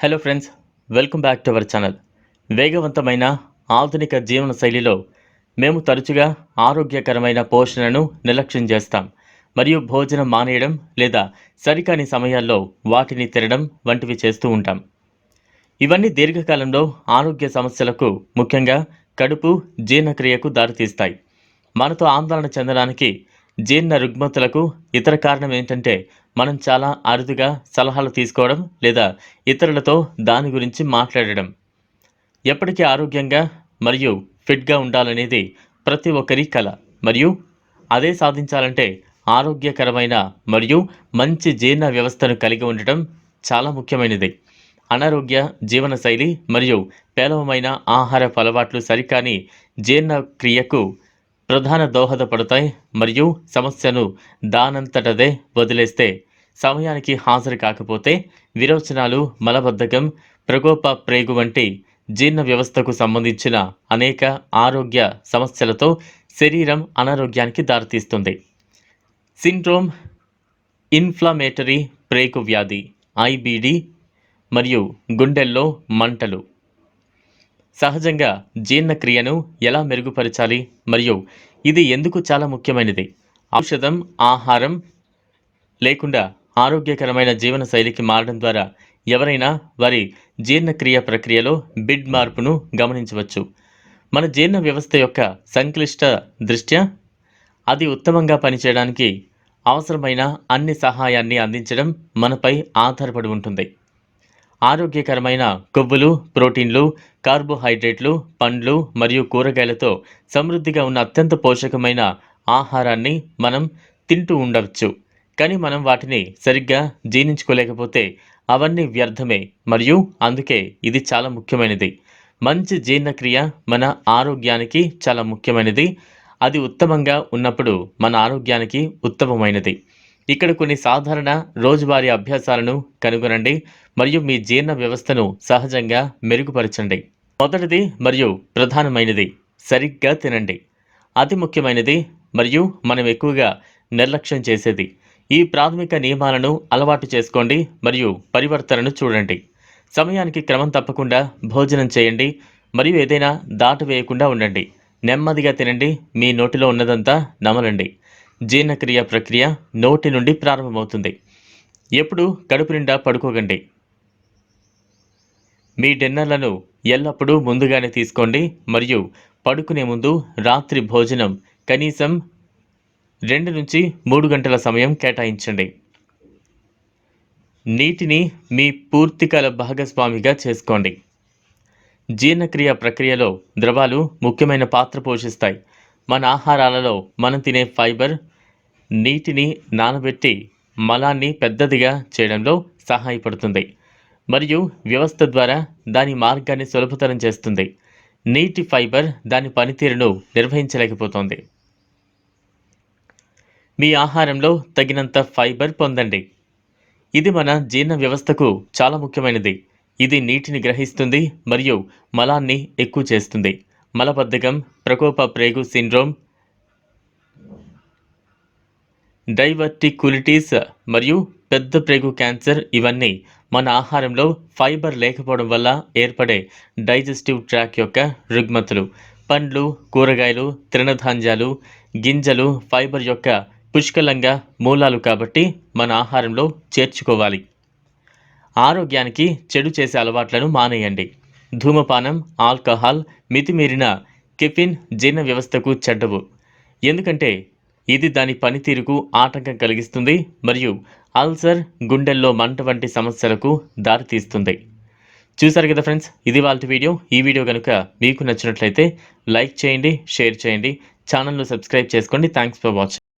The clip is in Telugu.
Hello friends welcome back to our channel వేగవంతమైన ఆధునిక జీవన శైలిలో మేము తరచుగా ఆరోగ్యకరమైన పోషణను నిర్లక్ష్యం చేస్తాం మరియు భోజనం మానేయడం లేదా సరికాని సమయాల్లో వాటిని తినడం వంటివి చేస్తూ ఉంటాం. ఇవన్నీ దీర్ఘకాలంలో ఆరోగ్య సమస్యలకు ముఖ్యంగా కడుపు జీర్ణక్రియకు దారితీస్తాయి. మనతో ఆందోళన చెందడానికి జీర్ణ రుగ్మతులకు ఇతర కారణం ఏంటంటే మనం చాలా అరుదుగా సలహాలు తీసుకోవడం లేదా ఇతరులతో దాని గురించి మాట్లాడడం. ఎప్పటికీ ఆరోగ్యంగా మరియు ఫిట్గా ఉండాలనేది ప్రతి ఒక్కరి కల. మరియు అదే సాధించాలంటే ఆరోగ్యకరమైన మరియు మంచి జీర్ణ వ్యవస్థను కలిగి ఉండటం చాలా ముఖ్యమైనది. అనారోగ్య జీవనశైలి మరియు పేలవమైన ఆహారపు అలవాట్లు సరికాని జీర్ణక్రియకు ప్రధాన దోహదపడతాయి మరియు సమస్యను దానంతటదే వదిలేస్తే సమయానికి హాజరు కాకపోతే విరోచనాలు మలబద్ధకం ప్రకోప ప్రేగు వంటి జీర్ణ వ్యవస్థకు సంబంధించిన అనేక ఆరోగ్య సమస్యలతో శరీరం అనారోగ్యానికి దారితీస్తుంది. సిండ్రోమ్ ఇన్ఫ్లమేటరీ ప్రేగు వ్యాధి ఐబిడి మరియు గుండెల్లో మంటలు. సహజంగా జీర్ణక్రియను ఎలా మెరుగుపరచాలి? మరియు ఇది ఎందుకు చాలా ముఖ్యమైనది? ఔషధం ఆహారం లేకుండా ఆరోగ్యకరమైన జీవన శైలికి మారడం ద్వారా ఎవరైనా వారి జీర్ణక్రియ ప్రక్రియలో బిడ్ మార్పును గమనించవచ్చు. మన జీర్ణ వ్యవస్థ యొక్క సంక్లిష్ట దృష్ట్యా? అది ఉత్తమంగా పనిచేయడానికి అవసరమైన అన్ని సహాయాన్ని అందించడం మనపై ఆధారపడి ఉంటుంది. ఆరోగ్యకరమైన కొవ్వులు ప్రోటీన్లు కార్బోహైడ్రేట్లు పండ్లు మరియు కూరగాయలతో సమృద్ధిగా ఉన్న అత్యంత పోషకమైన ఆహారాన్ని మనం తింటూ ఉండవచ్చు. కానీ మనం వాటిని సరిగ్గా జీర్ణించుకోలేకపోతే అవన్నీ వ్యర్థమే మరియు అందుకే ఇది చాలా ముఖ్యమైనది. మంచి జీర్ణక్రియ మన ఆరోగ్యానికి చాలా ముఖ్యమైనది. అది ఉత్తమంగా ఉన్నప్పుడు మన ఆరోగ్యానికి ఉత్తమమైనది. ఇక్కడ కొన్ని సాధారణ రోజువారీ అభ్యాసాలను కనుగొనండి మరియు మీ జీర్ణ వ్యవస్థను సహజంగా మెరుగుపరచండి. మొదటిది మరియు ప్రధానమైనది సరిగ్గా తినండి. అతి ముఖ్యమైనది మరియు మనం ఎక్కువగా నిర్లక్ష్యం చేసేది. ఈ ప్రాథమిక నియమాలను అలవాటు చేసుకోండి మరియు పరివర్తనను చూడండి. సమయానికి క్రమం తప్పకుండా భోజనం చేయండి మరియు ఏదైనా దాటవేయకుండా ఉండండి. నెమ్మదిగా తినండి మీ నోటిలో ఉన్నదంతా నమలండి. జీర్ణక్రియ ప్రక్రియ నోటి నుండి ప్రారంభమవుతుంది. ఎప్పుడు కడుపు నిండా పడుకోకండి. మీ డిన్నర్లను ఎల్లప్పుడూ ముందుగానే తీసుకోండి మరియు పడుకునే ముందు రాత్రి భోజనం కనీసం రెండు నుంచి మూడు గంటల సమయం కేటాయించండి. నీటిని మీ పూర్తికాల భాగస్వామిగా చేసుకోండి. జీర్ణక్రియ ప్రక్రియలో ద్రవాలు ముఖ్యమైన పాత్ర పోషిస్తాయి. మన ఆహారాలలో మనం తినే ఫైబర్ నీటిని నానబెట్టి మలాన్ని పెద్దదిగా చేయడంలో సహాయపడుతుంది. మరియు వ్యవస్థ ద్వారా దాని మార్గాన్ని సులభతరం చేస్తుంది. నీటి ఫైబర్ దాని పనితీరును నిర్వహించలేకపోతుంది. మీ ఆహారంలో తగినంత ఫైబర్ పొందండి. ఇది మన జీర్ణ వ్యవస్థకు చాలా ముఖ్యమైనది. ఇది నీటిని గ్రహిస్తుంది మరియు మలాన్ని ఎక్కువ చేస్తుంది. మలబద్ధకం ప్రకోప ప్రేగు సిండ్రోమ్ డైవర్టికులిటీస్ మరియు పెద్ద ప్రేగు క్యాన్సర్ ఇవన్నీ మన ఆహారంలో ఫైబర్ లేకపోవడం వల్ల ఏర్పడే డైజెస్టివ్ ట్రాక్ యొక్క రుగ్మతులు. పండ్లు కూరగాయలు తృణధాన్యాలు గింజలు ఫైబర్ యొక్క పుష్కలంగా మూలాలు కాబట్టి మన ఆహారంలో చేర్చుకోవాలి. ఆరోగ్యానికి చెడు చేసే అలవాట్లను మానేయండి. ధూమపానం ఆల్కహాల్ మితిమీరిన కెఫిన్ జీర్ణ వ్యవస్థకు చెడ్డవు. ఎందుకంటే ఇది దాని పనితీరుకు ఆటంకం కలిగిస్తుంది మరియు అల్సర్ గుండెల్లో మంట వంటి సమస్యలకు దారితీస్తుంది. చూసారు కదా ఫ్రెండ్స్ ఇది వాళ్ళ వీడియో. ఈ వీడియో కనుక మీకు నచ్చినట్లయితే లైక్ చేయండి షేర్ చేయండి. ఛానల్ను సబ్స్క్రైబ్ చేసుకోండి. Thanks for watching